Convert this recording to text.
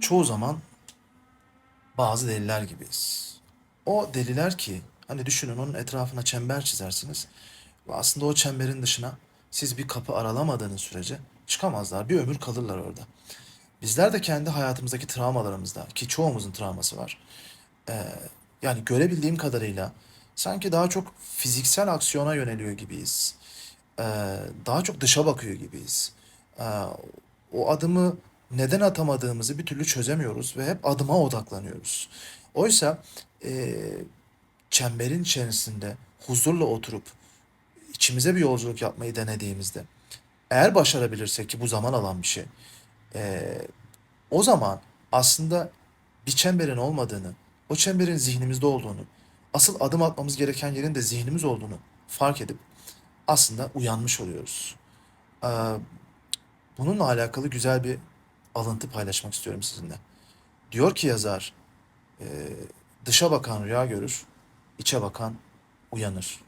çoğu zaman bazı deliler gibiyiz. O deliler ki hani düşünün onun etrafına çember çizersiniz ve aslında o çemberin dışına siz bir kapı aralamadığınız sürece çıkamazlar. Bir ömür kalırlar orada. Bizler de kendi hayatımızdaki travmalarımızda ki çoğumuzun travması var. Ee, yani görebildiğim kadarıyla sanki daha çok fiziksel aksiyona yöneliyor gibiyiz. Ee, daha çok dışa bakıyor gibiyiz. Ee, o adımı neden atamadığımızı bir türlü çözemiyoruz ve hep adıma odaklanıyoruz. Oysa e, çemberin içerisinde huzurla oturup içimize bir yolculuk yapmayı denediğimizde eğer başarabilirsek ki bu zaman alan bir şey e, o zaman aslında bir çemberin olmadığını, o çemberin zihnimizde olduğunu, asıl adım atmamız gereken yerin de zihnimiz olduğunu fark edip aslında uyanmış oluyoruz. Ee, bununla alakalı güzel bir alıntı paylaşmak istiyorum sizinle. Diyor ki yazar, e, dışa bakan rüya görür, içe bakan uyanır.